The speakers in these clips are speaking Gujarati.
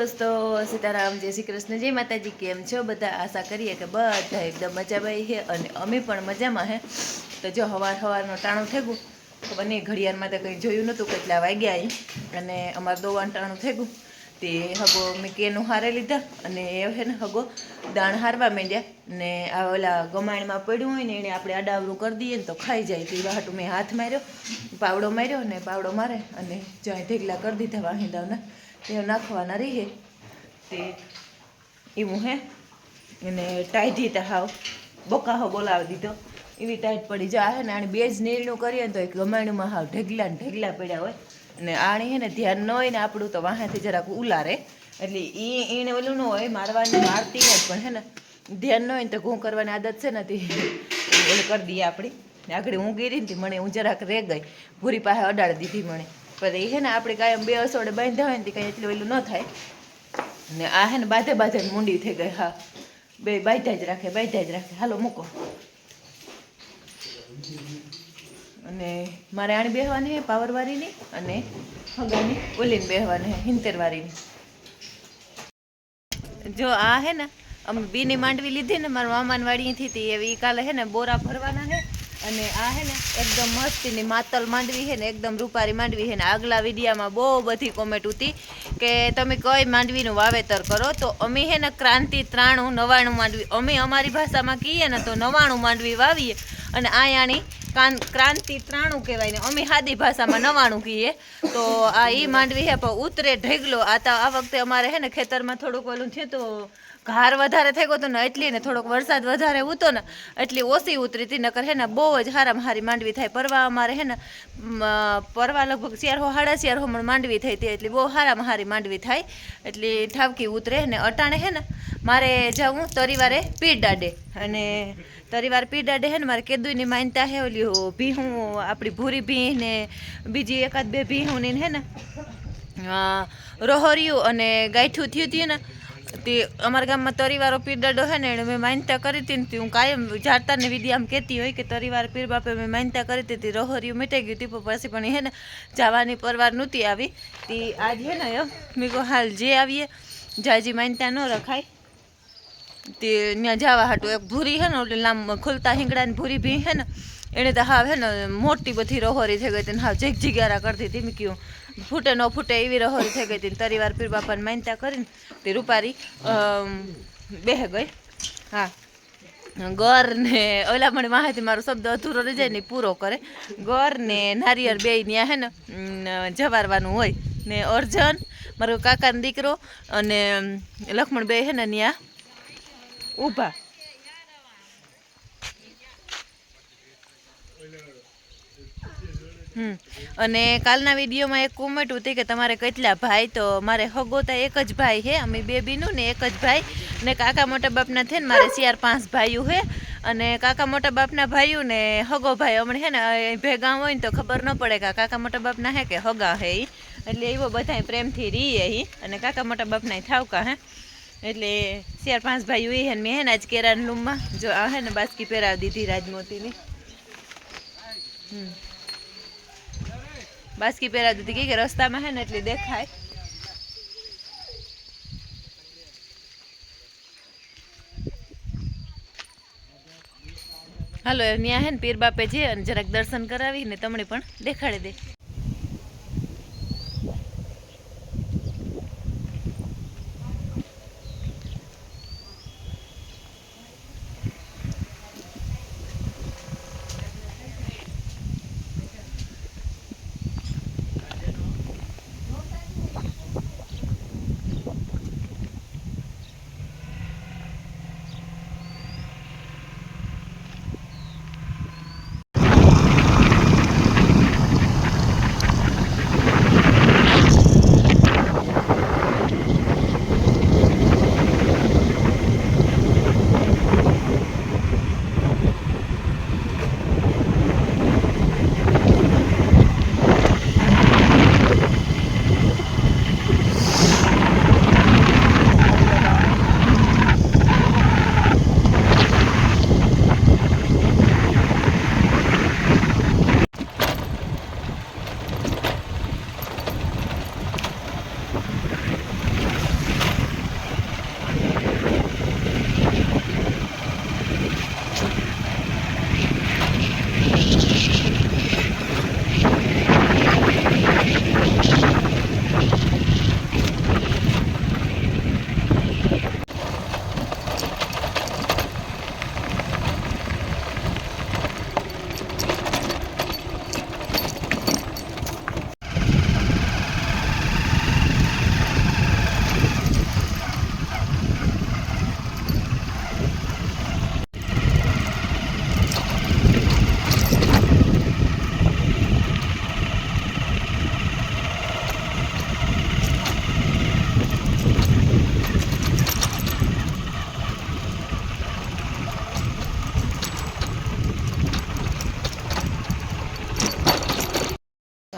દોસ્તો, સીતારામ, જય શ્રી કૃષ્ણ, જય માતાજી, કેમ છો? બધા આશા કરીએ કે બધા એકદમ મજામાં છે અને અમે પણ મજામાં હે. તો જો હવાર હવારનો ટાણું થઈ તો બને ઘડિયાળમાં તો કંઈ જોયું નહોતું, કેટલા વાગ્યા અને અમારે દોવાનું ટાણું થઈ ગયું તે હગો મેં કેનું હારે લીધા, અને એ હે ને હગો દાણ હારવા માંડ્યા. ને આ ઓલા ગમાણમાં પડ્યું હોય ને એને આપણે આડાવરું કરી દઈએ ને તો ખાઈ જાય. તે વાહટું મેં હાથ માર્યો, પાવડો માર્યો ને પાવડો મારે અને જ્યાં ઢેગલા કરી દીધા વાહિંદાવના તે નાખવાના રહીએ તે એવું હે? એને ટાઈટ તા હાવ બોકાહો બોલાવી દીધો. એવી ટાઈટ પડી. જાય હે ને આને બે જ નીરણું કરીએ ને તો એક ગમાણુંમાં હાવ ઢગલા ને ઢગલા પડ્યા હોય. અને આણી હે ને ધ્યાન ન હોય ને આપણું તો વાંહેથી જરાક ઉલારે. એટલે એ એને ઓલું ન હોય મારવાની મારતી હોય પણ હે ને ધ્યાન ન હોય ને તો ઘઉં કરવાની આદત છે ને તે ઓલું કરી દઈએ આપણી. આગળ હું ગીરી ને મને હું જરાક રે ગઈ. ભૂરી પાસે અડાડી દીધી મને. પણ એ છે ને આપણે કાયમ બે અસોડે બાંધ્યા હોય ને તે કાંઈ એટલું ઓલું ન થાય. ને આ હે ને બાધે બાધે મૂંડી થઈ ગઈ, હા. બે બાંધ્યા જ રાખે, બાંધ્યા જ રાખે. હાલો, મૂકો. અને મારે આણી બેહવાની હે પાવરવાળીની અને હગાની, ઓલીને બેહવાની હે હિંતેરવાળીની જો આ હે ને અમે બીની માંડવી લીધી ને મારા મામાન વાડીથી હતી એવી કાલે હે ને બોરા ભરવાના હે. અને આ હે ને એકદમ મસ્તીની માતલ માંડવી હે ને, એકદમ રૂપારી માંડવી હે ને. આગલા વિડીયામાં બહુ બધી કોમેન્ટ હતી કે તમે કઈ માંડવીનું વાવેતર કરો? તો અમે હે ને ક્રાંતિ ત્રાણું, નવાણું માંડવી, અમે અમારી ભાષામાં કહીએ ને તો નવાણું માંડવી વાવીએ. અને આયાણી ક્રાંતિ ત્રાણું કહેવાય ને, અમે સાદી ભાષામાં નવાણું કહીએ. તો આ ઈ માંડવી હે, પણ ઉતરે ઢેગલો. આ તો આ વખતે અમારે હે ને, ખેતરમાં થોડુંક ઓલું થયું તો ઘાર વધારે થઈ ગયો હતો ને એટલી ને થોડોક વરસાદ વધારે ઉતો ને, એટલી ઓછી ઉતરી હતી. નકર હે ને, બહુ જ હારામાં હારી માંડવી થાય. પરવા અમારે હે ને પરવા લગભગ ચારહો સાડા ચારહો મણ માંડવી થઈ હતી, એટલી બહુ હારામાં હારી માંડવી થાય. એટલી ઠાવકી ઉતરે ને, અટાણે હે ને, મારે જાઉં તરીવારે પીર દાડે. અને તરીવાર પીર દાડે હે ને, મારે કેદુની માનતા હે ઓલી હો ભીહું, આપણી ભૂરી ભી ને બીજી એકાદ બે ભીહું હે ને? રોહર્યું અને ગાંઠું થયું હતું ને તે અમારા ગામમાં તરીવારો પીર દાડો હે ને, એને મેં માનતા કરી હતી ને હું કાયમ જાણતાને વિધિ આમ કહેતી હોય કે તરીવાર પીર બાપે મેં માનતા કરી હતી રોહરિયું મીટાઈ ગયું હતી પછી પણ હે ને, જવાની પરવાર નહોતી આવી. તે આજ હે ને મેં કહું, હાલ જે આવીએ. જાજી માનતા ન રખાય. તે ત્યાં જવા હાટું એક ભૂરી હે ને એટલે લાંબ ખુલતા હિંગડાની ભૂરી ભી હે ને એણે તો હાવ હે ને મોટી બધી રહોરી થઈ ગઈ હતી હાવ જીગ જીગારા કરતી હતી. મેં ફૂટે ન ફૂટે એવી રહોરી થઈ ગઈ હતી. ને તરીવાર પીર બાપાને માનતા કરીને તે રૂપારી બેહ ગઈ. હા. ગર ને ઓલા મને માહિતી મારો શબ્દ અધૂરો રહી જાય ને પૂરો કરે. ગર ને નારિયેળ બે ત્યાં હે ને જવારવાનું હોય. ને અર્જન, મારો કાકાનો દીકરો અને લક્ષ્મણ બે હે ને ત્યાં ઊભા. અને કાલના વિડીયોમાં એક કોમેન્ટ હતી કે તમારે કેટલા ભાઈ? તો મારે હગોતા એક જ ભાઈ હે, અમે બે બીનું ને એક જ ભાઈ. ને કાકા મોટા બાપના થઈને મારે ચાર પાંચ ભાઈઓ હે. અને કાકા મોટા બાપના ભાઈઓ ને હગો ભાઈ. હમણાં હે ને ભેગા હોય ને તો ખબર ન પડે કે કાકા મોટા બાપના હે કે હગા હે એ એટલે એવો બધાય પ્રેમથી રીએ એ અને કાકા મોટા બાપના થાવકા હે. એટલે ચાર પાંચ ભાઈઓ એ હે મેં હે ને આજ કેરાન લૂમમાં. જો આ હે ને બાસ્કી પહેરાવી દીધી રાજમોતીની. હમ. બાસ્કી પહેરા દીધી. કે રસ્તામાં હે ને એટલે દેખાય. હાલો ન્યા હે ને પીર બાપે જે અને જરાક દર્શન કરાવી ને તમને પણ દેખાડી દે.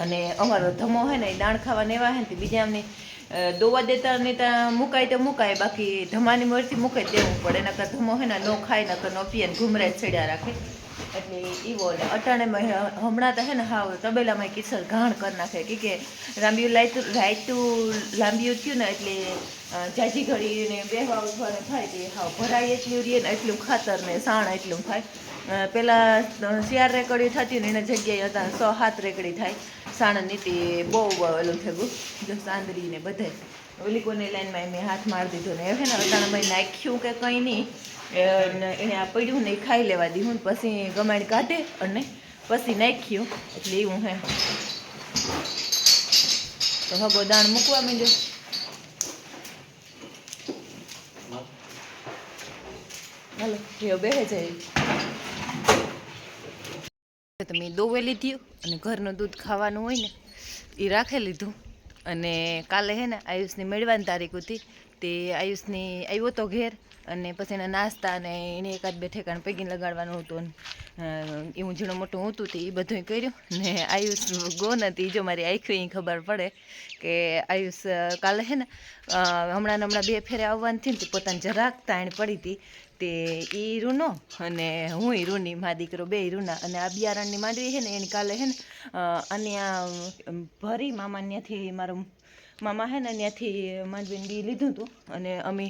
અને અમારો ધમો હે ને, એ દાણ ખાવા ને એવા હે ને બીજા અમને દોવા દેતા ને ત્યાં મુકાય તો મુકાય, બાકી ધમાની મરથી મૂકે દેવું પડે, નકર ધમો હે ને નો ખાય, નકર નો પીએ ને ઘૂમરે જ ચડ્યા રાખે. એટલે ઈવો ને અટાણેમાં હમણાં તો હે ને, હાવ તબેલામાં કિસર ઘાણ કરી નાખે, કે લાંબિયું લાયતું રાયતું લાંબિયું થયું ને, એટલે જાજી ઘડી ને બેહવા ઉઠવાનું થાય, તે હાવ ભરાય એટલું રીએ ને, એટલું ખાતર ને સાણ એટલું થાય. પહેલાં ચાર રેકડી થતી ને, એના જગ્યાએ હતા, સો સાત રેકડી થાય. સાણની તે બહુ ઓલું થયું જો સાંદરી ને બધે. ઓલી કોને લાઈનમાં મેં હાથ મારી દીધો ને. હે ને અટાણામાં નાખ્યું કે કંઈ નહીં. એને આ પડ્યું ને ખાઈ લેવા દીધું પછી ગમાડી કાઢે અને પછી નાખ્યું. એટલે એવું હે. તો હગો દાણ મૂકવા માંડ્યો. હાલો બેહે જાય. તમે દોવે લીધી અને ઘરનું દૂધ ખાવાનું હોય ને, એ રાખી લીધું. અને કાલે હે ને આયુષની મેળવાની તારીખ હતી, તે આયુષની આવ્યો તો ઘેર અને પછી એના નાસ્તા અને એને એકાદ બે ઠેકાણ પૈકી લગાડવાનું હતું એવું ઝીણું મોટું હતું તે એ બધું કર્યું. ને આયુષ ગો નથી જો મારી આંખી ખબર પડે કે આયુષ કાલે હે ને હમણાં હમણાં બે ફેરે આવવાની હતી ને તે પોતાને જરાક તાણ પડી હતી. તે એ રૂનો અને હું રૂની મા દીકરો બે રૂના અને આ બિયારણની માંડવી છે ને, એની કાલે છે ને અને ભરી મામા ત્યાંથી મારો મામા હે ને ત્યાંથી માંડવીને બી લીધું હતું અને અમે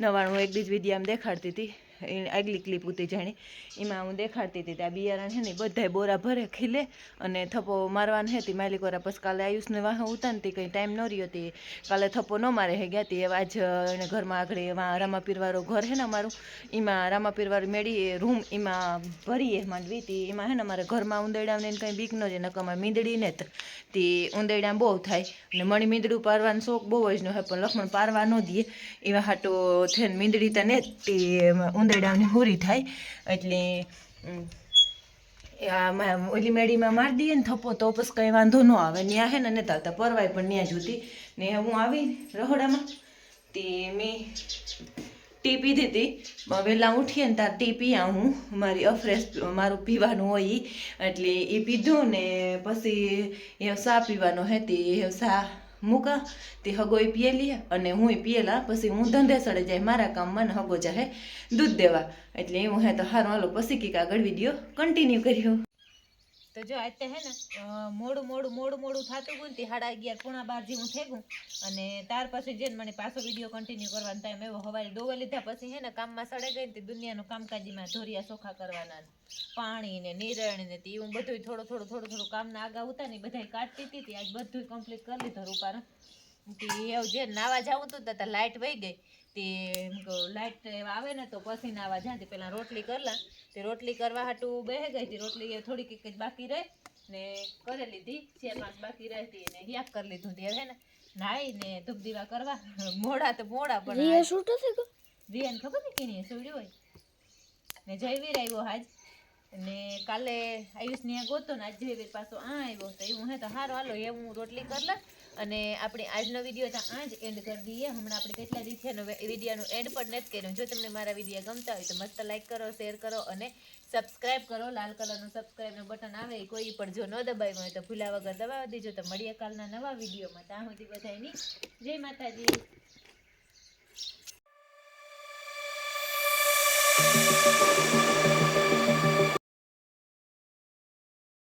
નવાણું એક બીજ વિદ્યા આમ દેખાડતી હતી. એ આગલી ક્લિપ ઉતી જાણી. એમાં હું દેખાડતી હતી ત્યાં બિયારણ છે ને બધાય બોરા ભરે ખીલે અને થપ્પો મારવાનો હતી માલિકોરા પછી કાલે આયુષને વાહ ઉતારતી કંઈ ટાઈમ ન રહ્યો. હતી કાલે થપ્પો ન મારે હે ગયા. હતી એવા જ એને ઘરમાં આગળ એવા રામા પીરવાળું ઘર છે ને અમારું. એમાં રામા પીરવાળું મેળી રૂમ એમાં ભરીએ માંડવી. હતી એમાં હે ને અમારે ઘરમાં ઉંદરડાને એને કંઈ બીક ન જાય નકરમાં મીંદડીને જ. તે ઉંદરડા બહુ થાય. અને મણી મીંદડું પારવાનો શોખ બહુ જ ન હોય. પણ લક્ષ્મણ પારવા ન દે. એવા હાટો મીંદડી તો ને જ. તે ઉંદરડાની હોરી થાય, એટલે ઓલી મેડીમાં મારી દઈએ ને થપ્પો, તો પછી કંઈ વાંધો ન આવે. ત્યાં હે ને નથી આવતા પરવાય પણ ત્યાં જુતી ને હું આવી રહોડામાં, તે મેં ટી પીધી હતી વહેલા ઉઠીએ ને તાર ટી પીયા હું. મારી અફ્રેશ, મારું પીવાનું હોય એટલે એ પીધું ને પછી એ સા પીવાનો હે તે સા મૂકા, તે હગોય પીએલી અને હુંય પીએલા પછી હું ધંધે સડે જાય, મારા કામમાં ને હગો જાહે દૂધ દેવા. એટલે એવું હે તો હારું, હાલો, પછી કીકા ગળવી દો કન્ટિન્યુ કર્યો. તો જો આજે હે ને મોડું મોડું મોડું મોડું થતું ગયું તે સાડા અગિયાર પૂણા બાર જેવું થઈ અને ત્યાર પછી જઈને મને પાછો વીડિયો કન્ટિન્યુ કરવાનો ટાઈમ એવો હવાલી દોવા લીધા પછી હે ને કામમાં સડે ગઈ તે દુનિયાનું કામકાજીમાં ધોરિયા ચોખા કરવાના પાણી ને નિરણ ને તે એવું બધું થોડું થોડું થોડું થોડું કામના આગા ઉતા ને બધા કાઢતી હતી આજ બધું કમ્પ્લીટ કરી લીધું રૂપારું તે એવું જે નાવા જાવું તું તો લાઇટ વહી ગઈ. તે લાઇટ આવે ને તો પછી નાવા જાતી પેલા રોટલી કરલા તે રોટલી કરવા હાટું બેહે ગઈ હતી. રોટલી થોડીક એક બાકી રહે ને કરી લીધી. ચાર પાંચ બાકી રહેતી ને હિયાક કરી લીધું તે હે ને નાઈ ને ધૂપ દીવા કરવા. મોડા તો મોડા પણ આજ- રિયાને ખબર ને કેની સુડ્યું હોય? ને જયવીર આવ્યો હાજ ને કાલે આયુષ ને ગોતો ને આજ જયવીર પાછો આ આવ્યો તો એવું હે તો હારો હાલો એ હું રોટલી કરલા અને આપણે આજનો વીડિયો ત્યાં આ જ એન્ડ કરી દઈએ. હમણાં આપણે કેટલા દિવસ છે વિડીયોનું એન્ડ પણ નથી કર્યું. જો તમને મારા વીડિયો ગમતા હોય તો મસ્ત લાઈક કરો શેર કરો અને સબસ્ક્રાઇબ કરો. લાલ કલરનું સબસ્ક્રાઇબનું બટન આવે કોઈ પણ જો ન દબાવ્યું હોય તો ભૂલા વગર દબાવી દેજો. તો મળીએ કાલના નવા વિડીયોમાં ત્યાં સુધી બધાની જય માતાજી.